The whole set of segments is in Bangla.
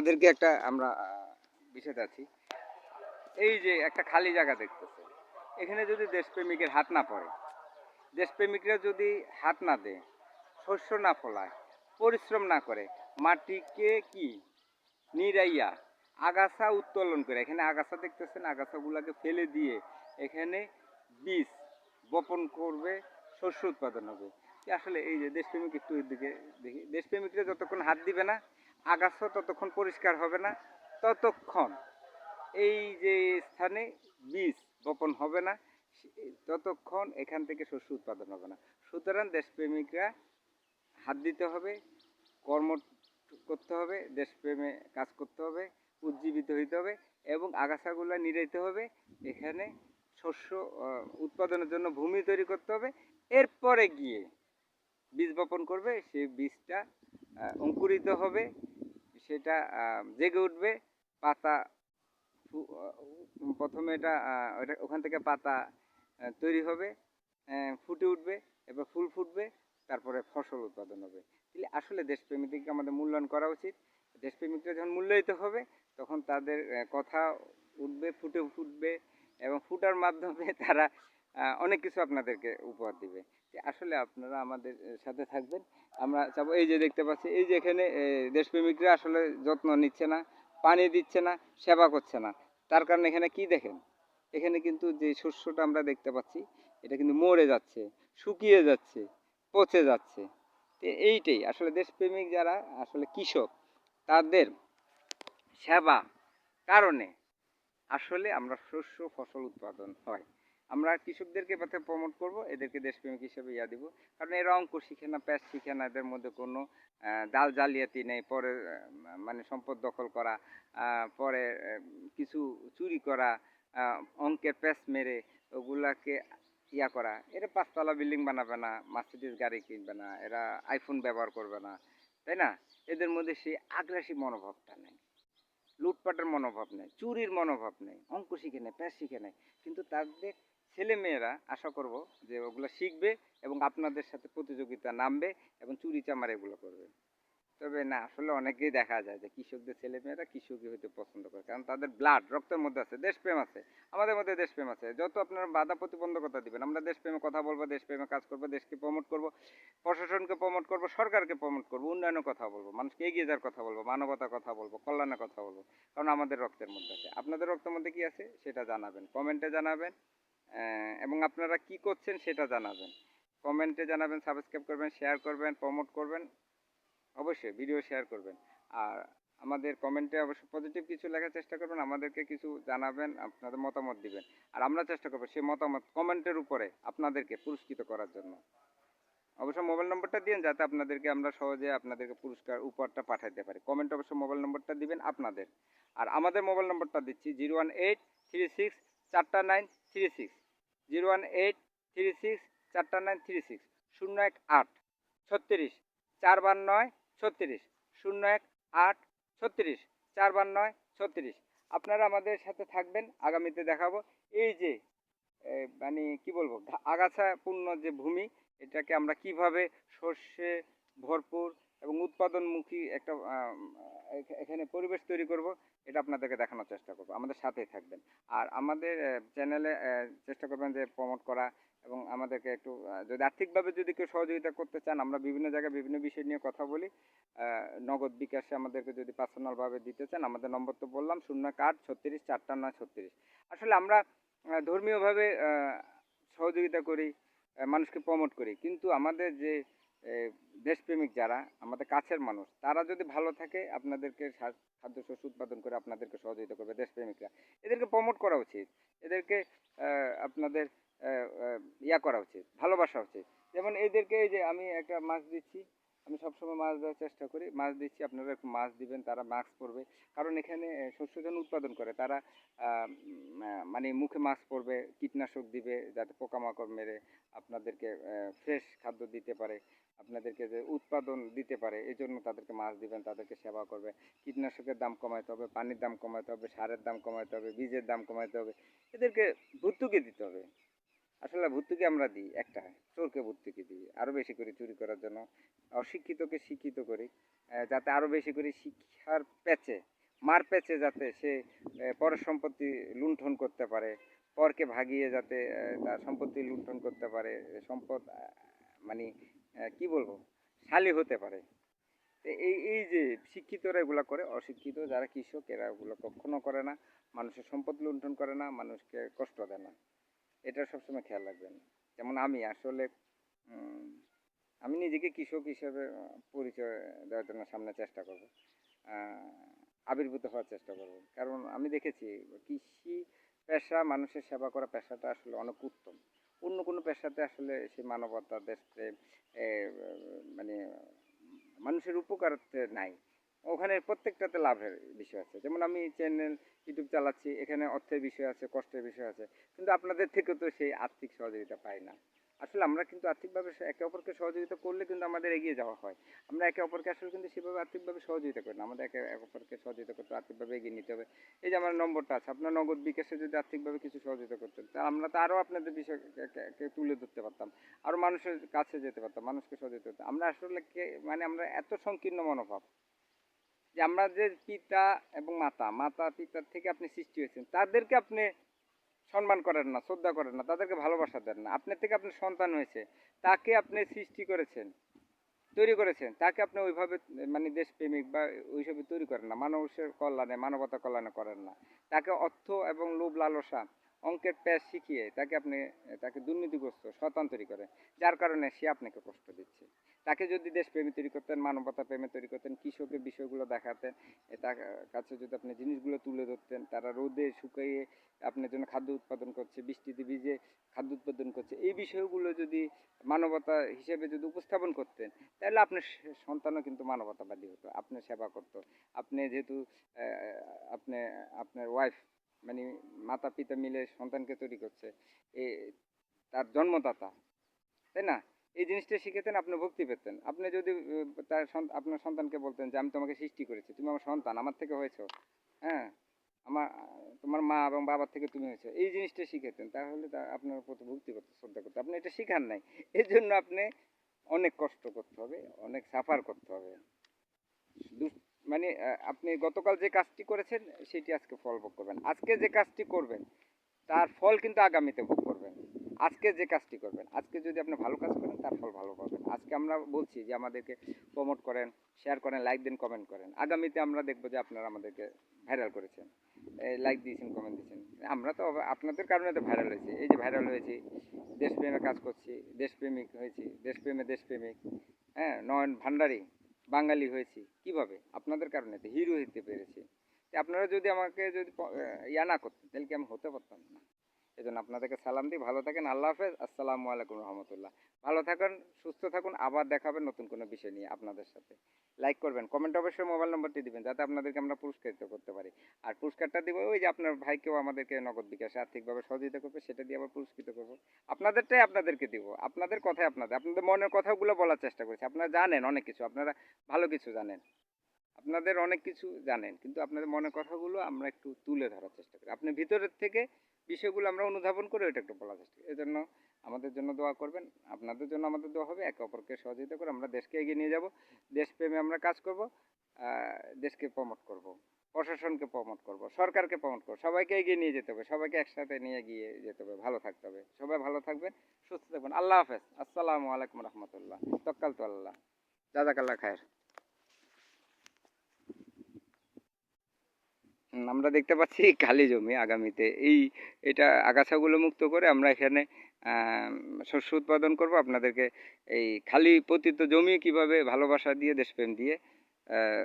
আপনাদেরকে একটা আমরা বিষয় আছি এই যে একটা খালি জায়গা দেখতেছে এখানে যদি দেশপ্রেমিকের হাত না পড়ে, দেশপ্রেমিকরা যদি হাত না দেয়, শস্য না ফলায়, পরিশ্রম না করে, মাটিকে কি? নিরাইয়া, আগাছা উত্তোলন করে। এখানে আগাছা দেখতেছেন, আগাছাগুলোকে ফেলে দিয়ে এখানে বীজ বপন করবে, শস্য উৎপাদন হবে। আসলে এই যে দেশপ্রেমিক একটু এদিকে দেখি। দেশপ্রেমিকরা যতক্ষণ হাত দিবে না আগাছা ততক্ষণ পরিষ্কার হবে না, ততক্ষণ। এই যে স্থানে বীজ বপন হবে না ততক্ষণ এখান থেকে শস্য উৎপাদন হবে না। সুতরাং দেশপ্রেমিকরা হাত দিতে হবে, কর্ম করতে হবে, দেশপ্রেমে কাজ করতে হবে, উজ্জীবিত হইতে হবে এবং আগাছাগুলো নিরাইতে হবে। এখানে শস্য উৎপাদনের জন্য ভূমি তৈরি করতে হবে। এরপরে গিয়ে বীজ বপন করবে, সেই বীজটা অঙ্কুরিত হবে, সেটা জেগে উঠবে, পাতা প্রথমে এটা ওটা, ওখান থেকে পাতা তৈরি হবে ফুটে উঠবে, এবার ফুল ফুটবে, তারপরে ফসল উৎপাদন হবে। তাহলে আসলে দেশপ্রেমিকদেরকে আমাদের মূল্যায়ন করা উচিত। দেশপ্রেমিকরা যখন মূল্যায়িত হবে, তখন তাদের কথা উঠবে, ফুটে ফুটবে, এবং ফুটার মাধ্যমে তারা অনেক কিছু আপনাদেরকে উপহার দিবে। আসলে আপনারা আমাদের সাথে থাকবেন। আমরা চাবো, এই যে দেখতে পাচ্ছি, এই যে এখানে দেশপ্রেমিকরা আসলে যত্ন নিচ্ছে না, পানি দিচ্ছে না, সেবা করছে না। তার কারণে এখানে কি দেখেন? এখানে কিন্তু যে শস্যটা আমরা দেখতে পাচ্ছি, এটা কিন্তু মরে যাচ্ছে, শুকিয়ে যাচ্ছে, পচে যাচ্ছে। এইটাই, আসলে দেশপ্রেমিক যারা, আসলে কৃষক, তাদের সেবা কারণে আসলে আমরা শস্য, ফসল উৎপাদন হয়। আমরা কৃষকদেরকে পথে প্রমোট করব, এদেরকে দেশপ্রেমিক হিসেবে ইয়া দিব। কারণ এরা অঙ্ক শিখে না, প্যাচ শিখে না, এদের মধ্যে কোনো জাল জালিয়াতি নেই, পরে মানে সম্পদ দখল করা পরে কিছু চুরি করা অঙ্কের প্যাচ মেরে ওগুলাকে ইয়া করা। এরা পাঁচতলা বিল্ডিং বানাবে না মার্সিডিজ গাড়ি কিনবে না, এরা আইফোন ব্যবহার করবে না, তাই না? এদের মধ্যে সেই আগ্রাসী মনোভাবটা নেই। লুটপাটের মনোভাব নেই, চুরির মনোভাব নেই, অঙ্ক শিখে নেয় প্যাচ শিখে নেয় কিন্তু তাদের ছেলে মেয়েরা আশা করব যে ওগুলো শিখবে এবং আপনাদের সাথে প্রতিযোগিতা নামবে এবং চুরি চামার এগুলো করবে। তবে না, আসলে অনেকেই দেখা যায় যে কৃষকদের ছেলে মেয়েরা কৃষকই হইতে পছন্দ করে, কারণ তাদের ব্লাড রক্তের মধ্যে আছে, দেশপ্রেম আছে, আমাদের মধ্যে দেশপ্রেম আছে। যত আপনারা বাধা প্রতিবন্ধকতা দিবেন, আমরা দেশপ্রেমে কথা বলব, দেশপ্রেমে কাজ করব, দেশকে প্রমোট করব, প্রশাসনকে প্রমোট করব, সরকারকে প্রমোট করব, উন্নয়নের কথা বলব, মানুষকে এগিয়ে যাওয়ার কথা বলব, মানবতার কথা বলব, কল্যাণের কথা বলব, কারণ আমাদের রক্তের মধ্যে আছে। আপনাদের রক্তের মধ্যে কি আছে? সেটা জানাবেন কমেন্টে জানাবেন। এবং আপনারা কি করছেন সেটা জানাবেন। কমেন্টে জানাবেন সাবস্ক্রাইব করবেন শেয়ার করবেন প্রমোট করবেন। অবশ্যই ভিডিও শেয়ার করবেন। আর আমাদের কমেন্টে অবশ্যই পজিটিভ কিছু লেখার চেষ্টা করবেন, আমাদেরকে কিছু জানাবেন, আপনাদের মতামত দিবেন। আর আমরা চেষ্টা করব সেই মতামত কমেন্টের উপরে আপনাদেরকে পুরস্কৃত করার জন্য। অবশ্যই মোবাইল নম্বরটা দিন যাতে আপনাদেরকে আমরা সহজে আপনাদেরকে পুরস্কার উপহারটা পাঠাইতে পারি। কমেন্ট অবশ্যই মোবাইল নম্বরটা দিবেন আপনাদের। আর আমাদের মোবাইল নম্বরটা দিচ্ছি zero one eight three six চারটা nine three six zero one eight three six চারটা নাইন থ্রি সিক্স, শূন্য এক আট, ছত্রিশ চারবার নয়, ছত্রিশ, শূন্য এক আট, ছত্রিশ চারবার নয়, ছত্রিশ। আপনারা আমাদের সাথে থাকবেন, আগামীতে দেখাবো। এই যে মানে কি বলব আগাছাপূর্ণ যে ভূমি, এটাকে আমরা কীভাবে শস্যে ভরপুর এবং উৎপাদনমুখী একটা এখানে পরিবেশ তৈরি করব এটা আপনাদেরকে দেখানোর চেষ্টা করব। আমাদের সাথেই থাকবেন। আর আমাদের চ্যানেলে চেষ্টা করবেন যে প্রমোট করা এবং আমাদেরকে একটু যদি আর্থিকভাবে যদি কেউ সহযোগিতা করতে চান, আমরা বিভিন্ন জায়গায় বিভিন্ন বিষয় নিয়ে কথা বলি। নগদ বিকাশে আমাদেরকে যদি পার্সোনালভাবে দিতে চান, আমাদের নম্বর তো বললাম, শূন্য আট ছত্রিশ, চারটা নয় ছত্রিশ। আসলে আমরা ধর্মীয়ভাবে সহযোগিতা করি মানুষকে প্রমোট করি। কিন্তু আমাদের যে দেশপ্রেমিক যারা, আমাদের কাছের মানুষ, তারা যদি ভালো থাকে, আপনাদেরকে খাদ্য শস্য উৎপাদন করে আপনাদেরকে সহযোগিতা করবে দেশপ্রেমিকরা। এদেরকে প্রমোট করা উচিত। এদেরকে আপনাদের ইয়া করা উচিত। ভালোবাসা উচিত। যেমন এদেরকে এই যে আমি একটা মাছ দিচ্ছি আমি সবসময় মাছ দেওয়ার চেষ্টা করি। মাছ দিচ্ছি আপনারা একটু মাছ দিবেন তারা মাস্ক পরবে কারণ এখানে আহ, শস্য যখন উৎপাদন করে। তারা মানে মুখে মাছ পরবে কীটনাশক দিবে যাতে পোকামাকড় মেরে আপনাদেরকে ফ্রেশ খাদ্য দিতে পারে আপনাদেরকে যে উৎপাদন দিতে পারে এই জন্য তাদেরকে মাছ দিবেন তাদেরকে সেবা করবে। কীটনাশকের দাম কমাতে হবে পানির দাম কমাতে হবে সারের দাম কমাতে হবে বীজের দাম কমাতে হবে। এদেরকে ভর্তুকি দিতে হবে। আসলে ভর্তুকি আমরা দিই, একটা চোরকে ভর্তুকি দিই আরও বেশি করে চুরি করার জন্য। অশিক্ষিতকে শিক্ষিত করি যাতে আরও বেশি করে শিক্ষার প্যাচে, মার প্যাচে যাতে সে পরের সম্পত্তি লুণ্ঠন করতে পারে, পরকে ভাগিয়ে যাতে তার সম্পত্তি লুণ্ঠন করতে পারে সম্পদ মানে কি বলব, শালী হতে পারে। এই এই যে শিক্ষিতরা এগুলো করে, অশিক্ষিত যারা কৃষক, এরা ওগুলো কখনো করে না। মানুষের সম্পদ লুণ্ঠন করে না, মানুষকে কষ্ট দেয় না। এটা সবসময় খেয়াল রাখবেন। যেমন আমি আসলে আমি নিজেকে কৃষক হিসেবে পরিচয় দেওয়ার জন্য সামনে চেষ্টা করব। আবির্ভূত হওয়ার চেষ্টা করব। কারণ আমি দেখেছি, কৃষি পেশা, মানুষের সেবা করা পেশাটা আসলে অনেক উত্তম। অন্য কোনো পেশাতে আসলে সে মানবতা, দেশপ্রেম মানে মানুষের উপকারার্থে নাই। ওখানে প্রত্যেকটাতে লাভের বিষয় আছে। যেমন আমি চ্যানেল ইউটিউব চালাচ্ছি, এখানে অর্থের বিষয় আছে, কষ্টের বিষয় আছে, কিন্তু আপনাদের থেকে তো সেই আর্থিক সহযোগিতা পাই না। আসলে আমরা কিন্তু আর্থিকভাবে একে অপরকে সহযোগিতা করলে কিন্তু আমাদের এগিয়ে যাওয়া হয়। আমরা একে অপরকে আসলে কিন্তু সেভাবে আর্থিকভাবে সহযোগিতা করি না। আমাদের একে অপরকে সহযোগিতা করতে আর্থিকভাবে এগিয়ে নিতে হবে। এই যে আমার নম্বরটা আছে, আপনার নগদ বিকাশে যদি আর্থিকভাবে কিছু সহযোগিতা করতেন, তা আমরা তো আরও আপনাদের বিষয়কে তুলে ধরতে পারতাম। আরও মানুষের কাছে যেতে পারতাম, মানুষকে সহযোগিতা করতাম আমরা আসলে মানে আমরা এত সংকীর্ণ মনোভাব। যে আমরা যে পিতা এবং মাতা মাতা পিতার থেকে আপনি সৃষ্টি হয়েছেন, তাদেরকে আপনি সম্মান করেন না, শ্রদ্ধা করেন না, তাদেরকে ভালোবাসা দেন না। আপনার থেকে আপনার সন্তান হয়েছে, তাকে আপনি সৃষ্টি করেছেন, তৈরি করেছেন, তাকে আপনি ওইভাবে মানে দেশপ্রেমিক বা ওইভাবে তৈরি করেন না, মানুষের কল্যাণে, মানবতা কল্যাণে করেন না। তাকে অর্থ এবং লোভ লালসা, অঙ্কের প্যাচ শিখিয়ে তাকে আপনি, তাকে দুর্নীতিগ্রস্ত শতান তৈরি করে যার কারণে সে আপনাকে কষ্ট দিচ্ছে। তাকে যদি দেশপ্রেমী তৈরি করতেন মানবতা প্রেমে তৈরি করতেন, কৃষকের বিষয়গুলো দেখাতেন তার কাছে যদি আপনি জিনিসগুলো তুলে ধরতেন, তারা রোদে শুকিয়ে আপনার জন্য খাদ্য উৎপাদন করছে, বৃষ্টিতে ভিজে খাদ্য উৎপাদন করছে, এই বিষয়গুলো যদি মানবতা হিসেবে যদি উপস্থাপন করতেন, তাহলে আপনার সন্তানও কিন্তু মানবতাবাদী হতো, আপনার সেবা করতো। আপনি যেহেতু আপনি, আপনার ওয়াইফ মানে মাতা পিতা মিলে সন্তানকে তৈরি করছে, এ, তার জন্মদাতা, তাই না? এই জিনিসটা শিখেতেন, আপনি ভক্তি পেতেন। আপনি যদি তার আপনার সন্তানকে বলতেন যে, আমি তোমাকে সৃষ্টি করেছি, তুমি আমার সন্তান, আমার থেকে হয়েছো হ্যাঁ? আমার, তোমার মা এবং বাবার থেকে তুমি হয়েছো। এই জিনিসটা শিখেতেন, তাহলে তা, আপনার প্রতি ভক্তি করতে, শ্রদ্ধা করতে। আপনি এটা শিখান নাই। এই জন্য আপনি অনেক কষ্ট করতে হবে, অনেক সাফার করতে হবে। মানে আপনি গতকাল যে কাজটি করেছেন, সেটি আজকে ফল ভোগ করবেন। আজকে যে কাজটি করবেন, তার ফল কিন্তু আগামীতে ভোগ করবেন। আজকে যে কাজটি করবেন, আজকে যদি আপনি ভালো কাজ করেন, তার ফল ভালো পাবেন। আজকে আমরা বলছি যে আমাদেরকে প্রমোট করেন শেয়ার করেন লাইক দেন কমেন্ট করেন। আগামীতে আমরা দেখব যে আপনারা আমাদেরকে ভাইরাল করেছেন। লাইক দিয়েছেন কমেন্ট দিয়েছেন। আমরা তো আপনাদের কারণে তো ভাইরাল হয়েছি। এই যে ভাইরাল হয়েছি, দেশপ্রেমে কাজ করছি, দেশপ্রেমিক হয়েছি, দেশপ্রেমে দেশপ্রেমিক হ্যাঁ নয়ন ভান্ডারী, বাঙালি হয়েছি। কীভাবে? আপনাদের কারণে তো হিরো হতে পেরেছি। আপনারা যদি আমাকে যদি ইয়া না করতেন, তাহলে কি আমি হতে পারতাম না? এই জন্য আপনাদেরকে সালাম দিই। ভালো থাকেন, আল্লাহ হাফেজ। আসসালামু আলাইকুম রহমতুল্লাহ। ভালো থাকুন, সুস্থ থাকুন, আবার দেখাবেন নতুন কোনো বিষয় নিয়ে আপনাদের সাথে। লাইক করবেন কমেন্ট অবশ্যই মোবাইল নম্বরটি দিবেন, যাতে আপনাদেরকে আমরা পুরস্কৃত করতে পারি। আর পুরস্কারটা দিব ওই যে আপনার ভাইকেও আমাদেরকে নগদ বিকাশে আর্থিকভাবে সহযোগিতা করবে, সেটা দিয়ে আবার পুরস্কৃত করব। আপনাদেরটাই আপনাদেরকে দিব, আপনাদের কথাই আপনাদের। আপনাদের মনের কথাগুলো বলার চেষ্টা করছি, আপনারা জানেন অনেক কিছু, আপনারা ভালো কিছু জানেন। আপনাদের অনেক কিছু জানেন, কিন্তু আপনাদের মনের কথাগুলো আমরা একটু তুলে ধরার চেষ্টা করি। আপনি ভিতরের থেকে বিষয়গুলো আমরা অনুধাবন করে ওইটা একটু বলার চেষ্টা করি। এজন্য আমাদের জন্য দোয়া করবেন, আপনাদের জন্য আমাদের দোয়া হবে, একে অপরকে সহযোগিতা করে আমরা দেশকে এগিয়ে নিয়ে যাব। দেশপ্রেমে আমরা কাজ করব দেশকে প্রমোট করব, প্রশাসনকে প্রমোট করব, সরকারকে প্রমোট করব, সবাইকে এগিয়ে নিয়ে যেতে হবে, সবাইকে একসাথে নিয়ে গিয়ে যেতে হবে, ভালো থাকতে হবে। সবাই ভালো থাকবেন, সুস্থ থাকবেন। আল্লাহ হাফেজ। আসসালামু আলাইকুম রহমতুল্লাহ। তক্কাল তো আল্লাহ। জাজাকাল্লাহ খায়ের। আমরা দেখতে পাচ্ছি খালি জমি আগামীতে। এই, এটা আগাছাগুলো মুক্ত করে আমরা এখানে শস্য উৎপাদন করব। আপনাদেরকে এই খালি পতিত জমি কীভাবে ভালোবাসা দিয়ে, দেশপ্রেম দিয়ে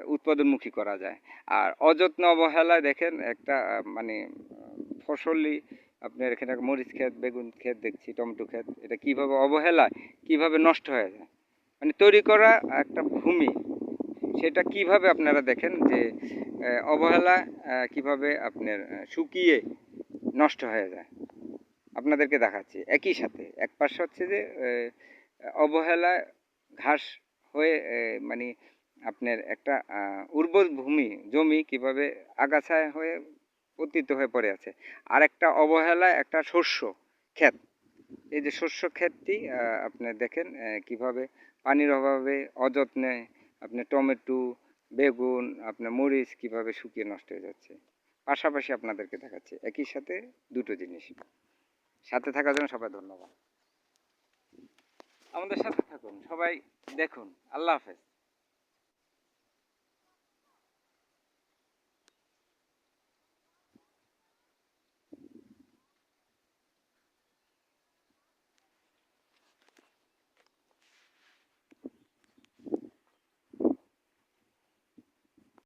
উৎপাদনমুখী করা যায়। আর অযত্ন অবহেলায় দেখেন একটা মানে ফসলি, আপনার এখানে মরিচ ক্ষেত, বেগুন ক্ষেত দেখছি, টমেটো ক্ষেত। এটা কীভাবে অবহেলায়, কীভাবে নষ্ট হয়ে যায়? মানে তৈরি করা একটা ভূমি সেটা কীভাবে আপনারা দেখেন যে অবহেলা কীভাবে আপনার শুকিয়ে নষ্ট হয়ে যায়? আপনাদেরকে দেখাচ্ছি। একই সাথে, এক পাশে হচ্ছে যে অবহেলা ঘাস হয়ে মানে আপনার একটা উর্বর ভূমি জমি কীভাবে আগাছায় হয়ে পতিত হয়ে পড়ে আছে। আর একটা অবহেলা, একটা শস্য ক্ষেত। এই যে শস্য ক্ষেতটি আপনি দেখেন কীভাবে পানির অভাবে, অযত্নে আপনি টমেটো, বেগুন, আপনার মরিচ কীভাবে শুকিয়ে নষ্ট হয়ে যাচ্ছে। পাশাপাশি আপনাদেরকে দেখাচ্ছে একই সাথে দুটো জিনিস। সাথে থাকার জন্য সবাই ধন্যবাদ। আমাদের সাথে থাকুন, সবাই দেখুন। আল্লাহ হাফেজ।